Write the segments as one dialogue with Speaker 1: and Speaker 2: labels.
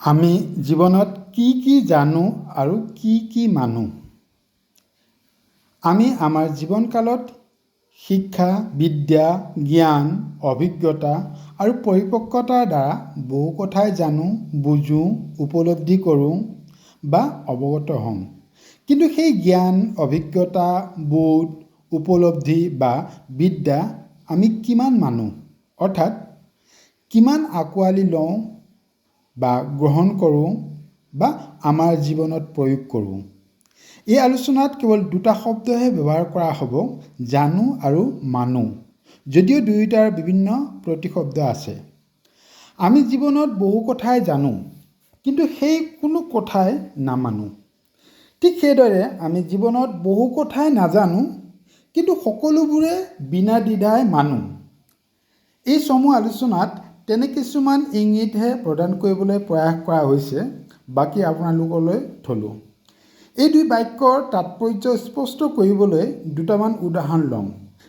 Speaker 1: আমি জীৱনত কি কি জানো আৰু কি কি মানো? আমি আমাৰ জীৱনকালত শিক্ষা বিদ্যা জ্ঞান অভিজ্ঞতা আৰু পৰিপক্কতাৰ দ্বাৰা বহু কথাই জানো বুজোঁ উপলব্ধি কৰোঁ বা অৱগত হওঁ। কিন্তু সেই জ্ঞান অভিজ্ঞতা বোধ উপলব্ধি বা বিদ্যা আমি কিমান মানো? অৰ্থাৎ কিমান আঁকোৱালি লওঁ বা গ্ৰহণ কৰোঁ বা আমাৰ জীৱনত প্ৰয়োগ কৰোঁ। এই আলোচনাত কেৱল দুটা শব্দহে ব্যৱহাৰ কৰা হ'ব জানো আৰু মানো। যদিও দুয়োটাৰ বিভিন্ন প্ৰতিশব্দ আছে। আমি জীৱনত বহু কথাই জানো কিন্তু সেই কোনো কথাই নামানো। ঠিক সেইদৰে আমি জীৱনত বহু কথাই নাজানো কিন্তু সকলোবোৰে বিনা দ্বিধাই মানো। এই চমু আলোচনাত তেনে কিছুমান ইংগিতহে প্ৰদান কৰিবলৈ প্ৰয়াস কৰা হৈছে বাকী আপোনালোকলৈ থলোঁ। এই দুই বাক্যৰ তাৎপৰ্য স্পষ্ট কৰিবলৈ দুটামান উদাহৰণ ল'ম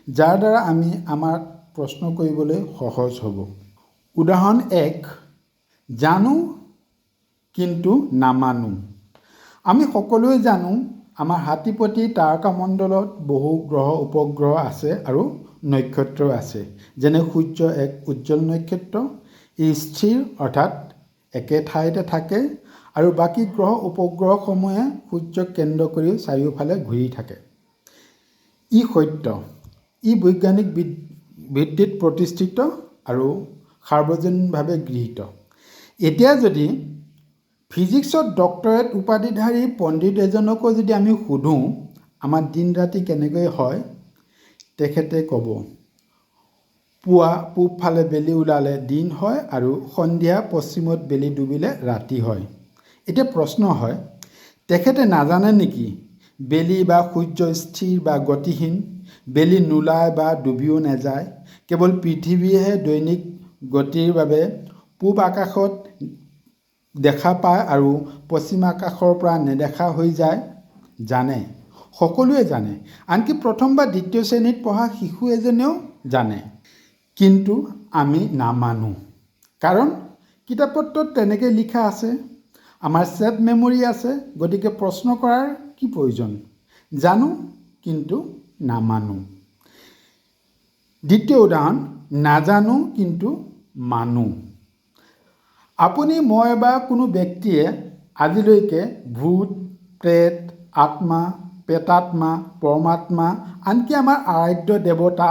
Speaker 1: যাৰ দ্বাৰা আমি আমাক প্ৰশ্ন কৰিবলৈ সহজ হ'ব। উদাহৰণ এক জানো কিন্তু নামানো। আমি সকলোৱে জানো আমাৰ হাতীপতি তাৰকামণ্ডলত বহু গ্ৰহ উপগ্ৰহ আছে আৰু নক্ষত্ৰ আছে। যেনে সূৰ্য এক উজ্জ্বল নক্ষত্ৰ ই স্থিৰ অৰ্থাৎ একে ঠাইতে থাকে আৰু বাকী গ্ৰহ উপগ্ৰহসমূহে সূৰ্যক কেন্দ্ৰ কৰি চাৰিওফালে ঘূৰি থাকে। ই সত্য। ই বৈজ্ঞানিক ভিত্তিত প্ৰতিষ্ঠিত আৰু সাৰ্বজনীনভাৱে গৃহীত। এতিয়া যদি ফিজিক্সত ডক্টৰেট উপাধিধাৰী পণ্ডিত এজনকো যদি আমি সোধোঁ আমাৰ দিন ৰাতি কেনেকৈ হয় তেখেতে ক'ব পুৱা পূবফালে বেলি ওলালে দিন হয় আৰু সন্ধিয়া পশ্চিমত বেলি ডুবিলে ৰাতি হয়। এতিয়া প্ৰশ্ন হয় তেখেতে নাজানে নেকি বেলি বা সূৰ্য স্থিৰ বা গতিহীন বেলি নোলায় বা ডুবিও নাযায়? কেৱল পৃথিৱীয়েহে দৈনিক গতিৰ বাবে পূব আকাশত দেখা পায় আৰু পশ্চিম আকাশৰ পৰা নেদেখা হৈ যায়? জানে। সকলোৱে জানে। আনকি প্ৰথম বা দ্বিতীয় শ্ৰেণীত পঢ়া শিশু এজনেও জানে। কিন্তু আমি নামানো। কাৰণ কিতাপ পত্ৰত তেনেকৈ লিখা আছে। আমাৰ ছেভ মেমৰি আছে। গতিকে প্ৰশ্ন কৰাৰ কি প্ৰয়োজন? জানো কিন্তু নামানো। দ্বিতীয় উদাহৰণ নাজানো কিন্তু মানো। আপুনি মই বা কোনো ব্যক্তিয়ে আজিলৈকে ভূত প্ৰেত আত্মা প্ৰেতাত্মা পৰমাত্মা আনকি আমাৰ আৰাধ্য দেৱতা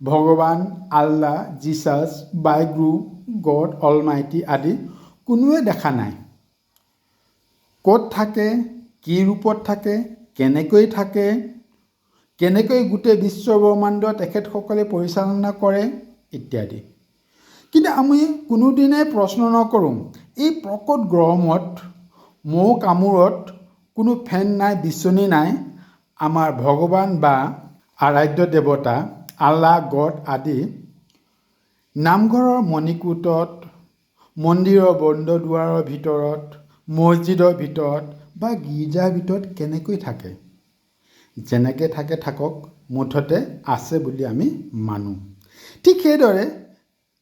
Speaker 1: ভগৱান Allah Jesus Baigru God Almighty আদি কোনোৱে দেখা নাই। ক'ত থাকে কি ৰূপত থাকে কেনেকৈ থাকে কেনেকৈ গোটেই বিশ্ব ব্ৰহ্মাণ্ড তেখেতসকলে পৰিচালনা কৰে ইত্যাদি। কিন্তু আমি কোনোদিনাই প্ৰশ্ন নকৰোঁ এই প্ৰকট গৰমত মৌ কামোৰত কোনো ফেন নাই বিচনী নাই। আমাৰ ভগৱান বা আৰাধ্য দেৱতা আল্লাহ গড আদি নামঘৰৰ মণিকূটত মন্দিৰৰ বন্দদুৱাৰৰ ভিতৰত মছজিদৰ ভিতৰত বা গীৰ্জাৰ ভিতৰত কেনেকৈ থাকে? যেনেকৈ থাকে থাকক মুঠতে আছে বুলি আমি মানো। ঠিক সেইদৰে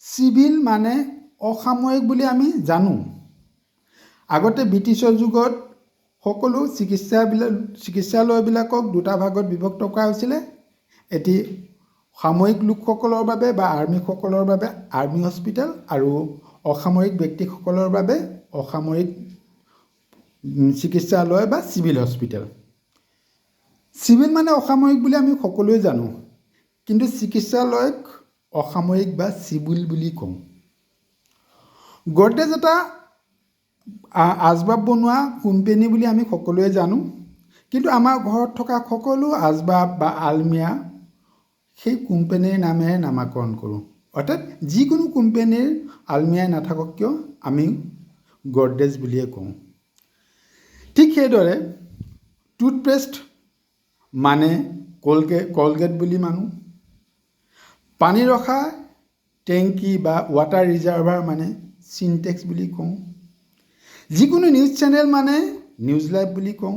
Speaker 1: চিভিল মানে অসামৰিক বুলি আমি জানো। আগতে ব্ৰিটিছৰ যুগত সকলো চিকিৎসাবিলাক চিকিৎসালয়বিলাকক দুটা ভাগত বিভক্ত কৰা হৈছিলে। এটি সামৰিক লোকসকলৰ বাবে বা আৰ্মীসকলৰ বাবে আৰ্মী হস্পিটেল আৰু অসামৰিক ব্যক্তিসকলৰ বাবে অসামৰিক চিকিৎসালয় বা চিভিল হস্পিটেল। চিভিল মানে অসামৰিক বুলি আমি সকলোৱে জানো কিন্তু চিকিৎসালয়ক অসামৰিক বা চিভিল বুলি কওঁ। গডৰেজ এটা আচবাব বনোৱা কোম্পেনী বুলি আমি সকলোৱে জানো। কিন্তু আমাৰ ঘৰত থকা সকলো আচবাব বা আলমিৰা সেই কোম্পেনীৰ নামেৰে নামাকৰণ কৰোঁ। অৰ্থাৎ যিকোনো কোম্পেনীৰ আলমিৰাই নাথাকক কিয় আমি গডৰেজ বুলিয়ে কওঁ। ঠিক সেইদৰে টুথপেষ্ট মানে কলগেট কলগেট বুলি মানো। পানী ৰখা টেংকি বা ৱাটাৰ ৰিজাৰ্ভাৰ মানে চিনটেক্স বুলি কওঁ। যিকোনো নিউজ চেনেল মানে নিউজ লাইভ বুলি কওঁ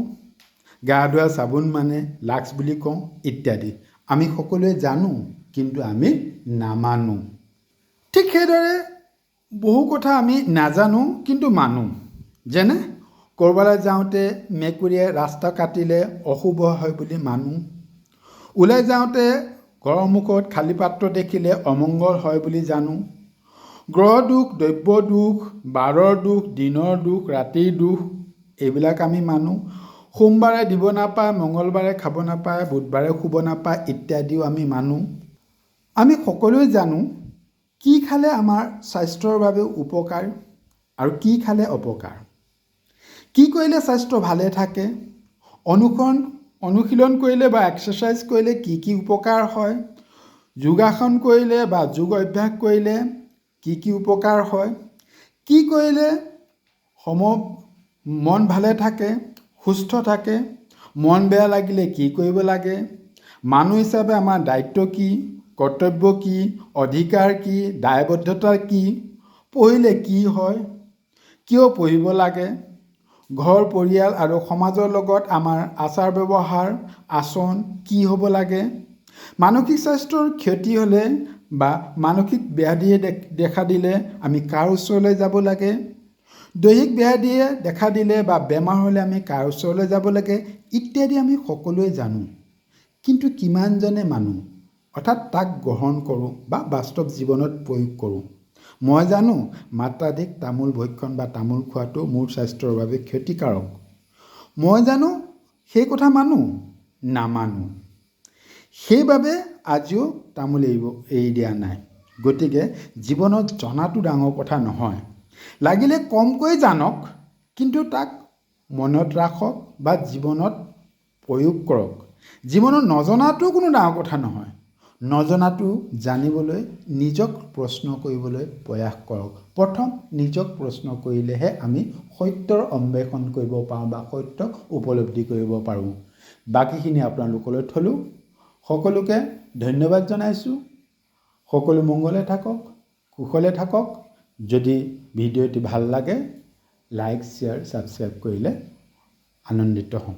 Speaker 1: গা ধোৱা চাবোন মানে লাক্স বুলি কওঁ ইত্যাদি। আমি সকলোৱে জানো কিন্তু আমি নামানো। ঠিক সেইদৰে বহু কথা আমি নাজানো কিন্তু মানো। যেনে ক'ৰবালৈ যাওঁতে মেকুৰীয়ে ৰাস্তা কাটিলে অশুভ হয় বুলি মানো। ওলাই যাওঁতে ঘৰৰ মুখত খালী পাত্ৰ দেখিলে অমংগল হয় বুলি জানো। গ্ৰহ দোষ দ্ৰব্য দোষ বাৰৰ দোষ দিনৰ দোষ ৰাতিৰ দোষ এইবিলাক আমি মানো। সোমবাৰে দিব নাপায় মঙলবাৰে খাব নাপায় বুধবাৰে শুব নাপায় ইত্যাদিও আমি মানো। আমি সকলোৱে জানো কি খালে আমাৰ স্বাস্থ্যৰ বাবে উপকাৰ আৰু কি খালে অপকাৰ। কি কৰিলে স্বাস্থ্য ভালে থাকে? অনুসৰণ অনুশীলন কৰিলে বা এক্সাৰচাইজ কৰিলে কি কি উপকাৰ হয়? যোগাসন কৰিলে বা যোগ অভ্যাস কৰিলে কি কি উপকাৰ হয়? কি কৰিলে সম মন ভালে থাকে সুস্থ থাকে মন বেয়া লাগিলে কি কৰিব লাগে? মানুহ হিচাপে আমাৰ দায়িত্ব কি? কৰ্তব্য কি? অধিকাৰ কি? দায়বদ্ধতা কি? পঢ়িলে কি হয়? কিয় পঢ়িব লাগে? ঘৰ পৰিয়াল আৰু সমাজৰ লগত আমাৰ আচাৰ ব্যৱহাৰ আচৰণ কি হ'ব লাগে? মানসিক স্বাস্থ্যৰ ক্ষতি হ'লে বা মানসিক ব্যাধিয়ে দেখা দিলে আমি কাৰ ওচৰলৈ যাব লাগে? দৈহিক ব্যাধিয়ে দেখা দিলে বা বেমাৰ হ'লে আমি কাৰ ওচৰলৈ যাব লাগে? ইত্যাদি আমি সকলোৱে জানো। কিন্তু কিমানজনে মানো? অৰ্থাৎ তাক গ্ৰহণ কৰোঁ বা বাস্তৱ জীৱনত প্ৰয়োগ কৰোঁ। মই জানো মাত্ৰাধিক তামোল ভক্ষণ বা তামোল খোৱাটো মোৰ স্বাস্থ্যৰ বাবে ক্ষতিকাৰক। মই জানো সেই কথা মানো নামানো। সেইবাবে আজিও তামোল এৰিব এৰি দিয়া নাই। গতিকে জীৱনত জনাটো ডাঙৰ কথা নহয়। লাগিলে কমকৈ জানক কিন্তু তাক মনত ৰাখক বা জীৱনত প্ৰয়োগ কৰক। জীৱনত নজনাটো কোনো ডাঙৰ কথা নহয়। নজনাটো জানিবলৈ নিজক প্ৰশ্ন কৰিবলৈ প্ৰয়াস কৰক। প্ৰথম নিজক প্ৰশ্ন কৰিলেহে আমি সত্যৰ অন্বেষণ কৰিব পাৰোঁ বা সত্যক উপলব্ধি কৰিব পাৰোঁ। বাকীখিনি আপোনালোকলৈ থলোঁ। সকলোকে ধন্যবাদ জনাইছোঁ। সকলো মংগলে থাকক কুশলে থাকক। যদি ভিডিঅ'টি ভাল লাগে লাইক শ্বেয়াৰ ছাবস্ক্ৰাইব কৰিলে আনন্দিত হ'ম।